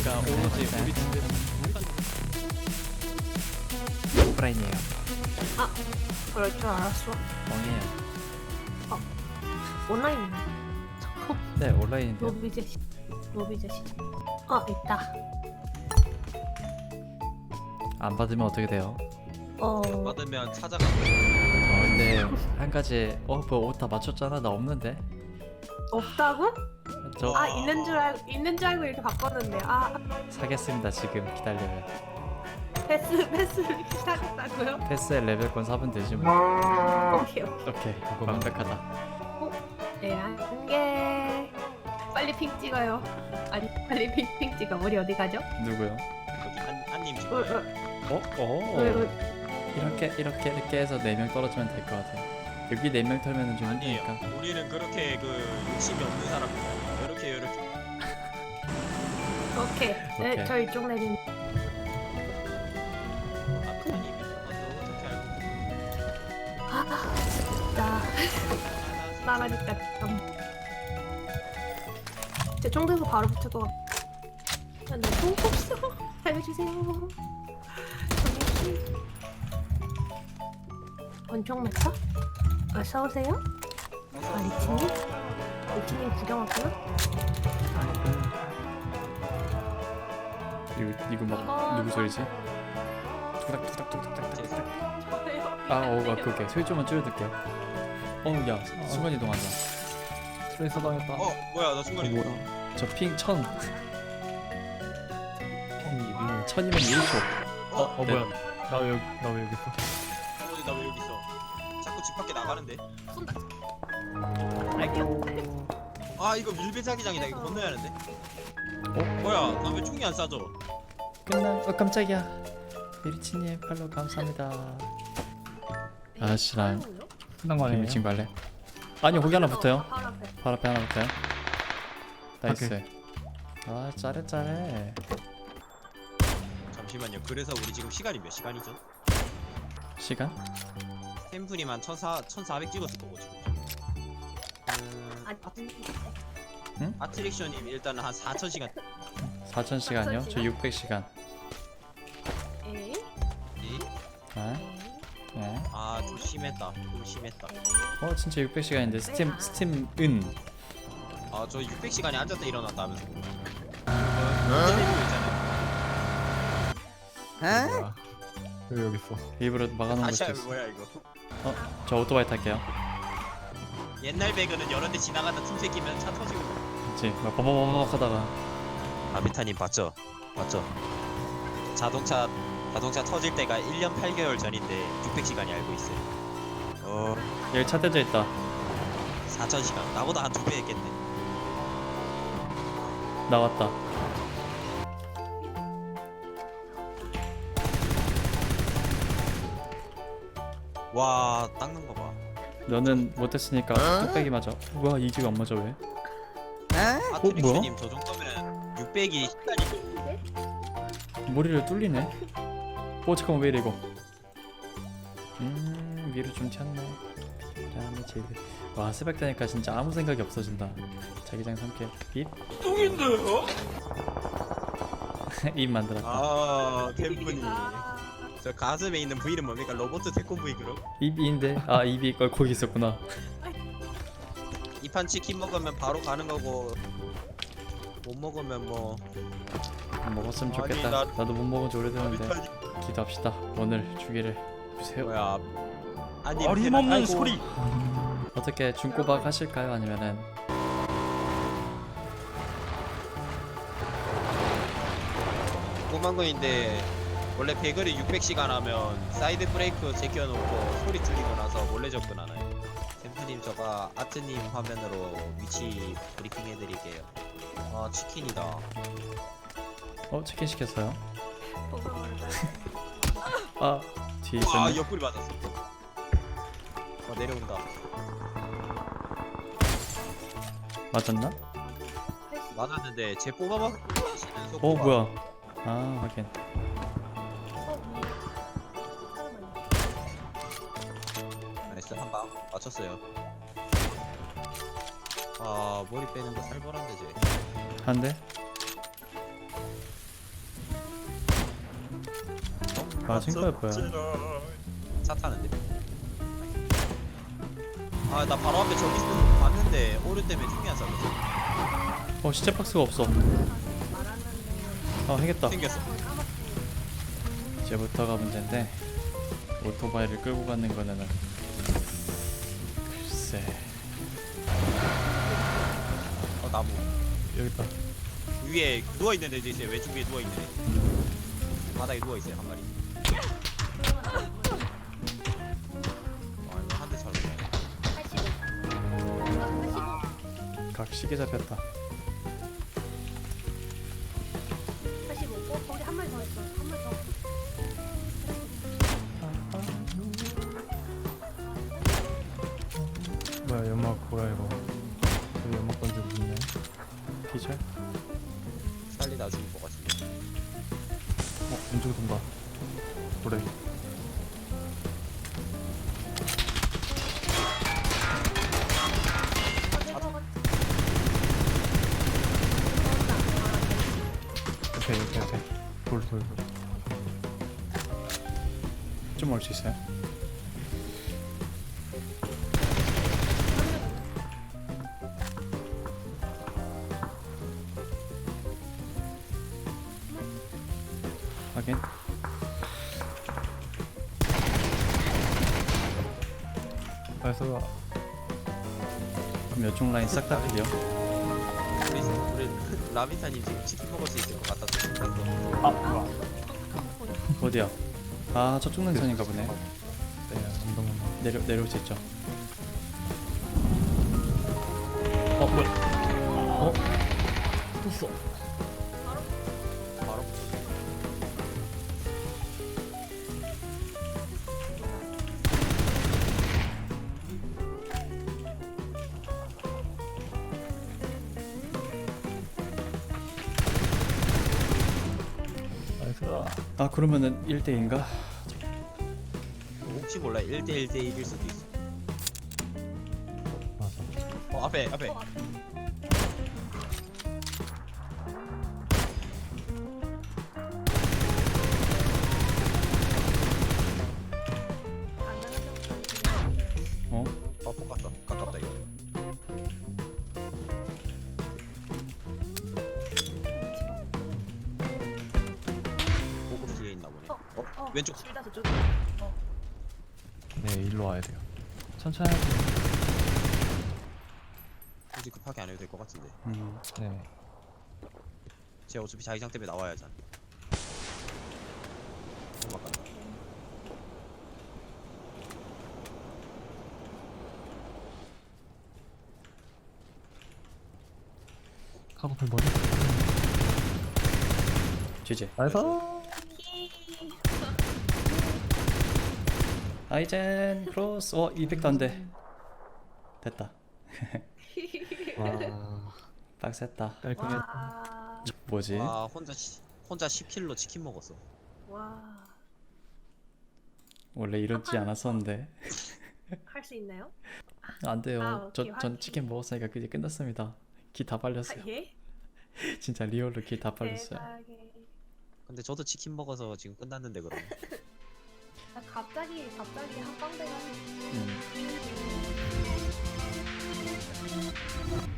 저희가 오로지 네. 우리 집에서 오프라인이에요. 아, 그럴 줄 알았어. 멍해요. 아, 온라인. 잠깐. 네, 온라인인데. 로비제 로비 제시. 아, 있다. 안 받으면 어떻게 돼요? 어. 받으면 찾아가. 어, 근데 한 가지 어, 뭐 옷 다 맞췄잖아. 나 없는데. 없다고? 저 아 있는 줄 알, 있는 줄 알고 이렇게 바꿨는데. 아. 사겠습니다 지금 기다려요. 패스 패스 사겠다고요? 패스에 레벨권 사면 되지 뭐 오케이 오케이. 오케이 그거 완벽하다. 어? 네, 한 개. 빨리 핑 찍어요. 아니 빨리 핑, 핑 찍어. 우리 어디 가죠? 누구요? 한, 한님 어, 어? 어? 어. 이렇게 이렇게 이렇게 해서 네 명 떨어지면 될 것 같아요. 여기 네 명 털면은 좀 아니에요. 힘드니까. 우리는 그렇게 그 욕심이 없는 사람이에요. 이렇게 이렇게. 오케이. 네, 오케이. 네, 저 이쪽 내린. 아, 뭐 아, 나라니까 제 총대에서 바로 붙을 것 같아. 난총 없어. 살려주세요. 전총 메타? 아, 싸우세요? 아, 리치님? 리치님 구경 왔구나? 이거 이거 막 누구 소리지? 투닥 투닥 투닥 투닥 투닥. 아, 어, 어 아, 그게 소리 좀만 줄여둘게요. 어, 야, 순간 어. 이동한다. 트레이서 당했다. 어 뭐야 나 순간 어, 이거 저핑 천. 핑이 음, 천이면 1초. 어, 어 뭐야? 네. 나왜 여기 있어? 어디 나왜 여기 있어? 밖에 나가는데. 손다. 알게요. 아 이거 밀배자기장이다. 이거 건너야 하는데. 어? 뭐야 나 왜 총이 안 쏴져? 끝난 어 깜짝이야. 미리치님 팔로 감사합니다. 네, 아, 씨발. 끝난 거 아니에요? 미친 발레. 아니 거기 하나 붙어요. 발 앞에. 하나 붙어요. 나이스. 아 짜래 짜래 잠시만요. 그래서 우리 지금 시간이 몇 시간이죠? 시간? 템플이만 1400, 찍었을 거고 지금. 아, 음. 아트릭션님 일단은 한 4000시간. 4,000시간이요? 저 600시간. 에? 예. 에? 예. 에? 아 좀 심했다. 좀 심했다. 어, 진짜 600시간인데 스팀 스팀 은. 아 저 600시간이 앉았다 일어났다 하면서 어, 그거 있잖아요 여기 있어? 일부러 막아놓은 다시 거죠. 하면 뭐야 이거? 어, 저 오토바이 탈게요. 옛날 배그는 여러 데 지나가다 틈새 끼면 차 터지고 그치, 막 버벅버벅 하다가. 아비타님 봤죠? 봤죠? 자동차 자동차 터질 때가 1년 8개월 전인데 600시간이 알고 있어요. 어 여기 차 떼져 있다. 4,000시간 나보다 한 두 배 했겠네. 나왔다. 와 닦는 거 봐. 너는 어? 못했으니까 어? 뚝배기 맞아. 뭐야 이지가 안 맞아 왜? 어, 뭐야? 님, 저 정도면 600이 머리를 뚫리네. 오 잠깐만 왜 이래 이거? 음 위로 좀 찼네. 다음에 제일 와 스펙 되니까 진짜 아무 생각이 없어진다. 자기장 삼켜 빛. 똥인데요? 입 만들었다. 아 템분이. 저 가슴에 있는 부위는 뭡니까? 로봇 태권 부위 그럼? 입인데? 아 이비 걸 거기 있었구나. 이판 치킨 먹으면 바로 가는 거고 못 먹으면 뭐 먹었으면 좋겠다. 나- 나도 못 먹은 지 오래됐는데 기도합시다. 오늘 주기를 주세요. 뭐야? 아니 어림없는 소리. 어떻게 중고박 하실까요? 아니면은 꼬만 거인데 원래 배거리 600시간 하면 사이드 브레이크 제껴놓고 소리 줄이고 나서 원래 접근하나요? 샘프님 저가 아트님 화면으로 위치 브리핑 해드릴게요 아 치킨이다 어 치킨 시켰어요. 아 뒤에 아 있었네. 옆구리 맞았어 어 내려온다 맞았나? 맞았는데 쟤 뽑아봐 어 뭐야? 아 확인. 네, 한방 맞췄어요. 아 머리 빼는 거 살벌한데 쟤. 한 대? 아, 생각할 거야. 차 타는데. 아 나 바로 앞에 저기 있는 거 봤는데 오류 때문에 총이 안 쏴졌어. 시체 박스가 없어. 아, 해겠다. 생겼어. 이제부터가 문제인데, 오토바이를 끌고 가는 거는 글쎄 어 나무. 여기 있다. 위에 누워 있는 애도 있어요. 왼쪽 위에 누워 있는 애. 바닥에 누워 있어요 한 마리. 아 이거 한대 차로. 각 시계 잡혔다. 기절. 살리다 죽을 것 같은데. 어 왼쪽에 돈다. 그래. 오케이 오케이 오케이. 돌 돌. 돌. 좀 올 수 있어요? 그래서 그럼 이쪽 라인 싹다 클리어. 우리 우리 라비타님 지금 치킨 먹을 수 있을 것 같아서. 아 뭐야. 어디야? 아 저쪽 능선인가 보네. 네. 내려 내려올 수 있죠. 어 뭐야. 어? 떴어. 아 그러면은 1대2인가? 혹시 몰라 1대 1대 1일 수도 있어. 맞아. 어 앞에 앞에. 어? 어, 어, 왼쪽. 둘다 저쪽. 네 일로 와야 돼요. 천천히. 돼요. 굳이 급하게 안 해도 될 것 같은데. 음. 네. 쟤 어차피 자기장 때문에 나와야 하잖아. 음악 간다. 카고팔 머리. GG. 나이스. 아이젠 크로스. 어 200도 안 돼. 됐다. 와. 빡셌다. 깔끔해. 와. 뭐지? 와 혼자 시, 혼자 10킬로 치킨 먹었어. 와. 원래 이러지 않았었는데 할 수 있나요? 안 돼요. 아, 오케이, 저, 전. 치킨 먹었으니까 그게 끝났습니다. 기 다 아, 빨렸어요. 예? 진짜 리얼로 기 다 빨렸어요. 대박에. 근데 저도 치킨 먹어서 지금 끝났는데 그럼. 나 갑자기 갑자기 한방대가 음.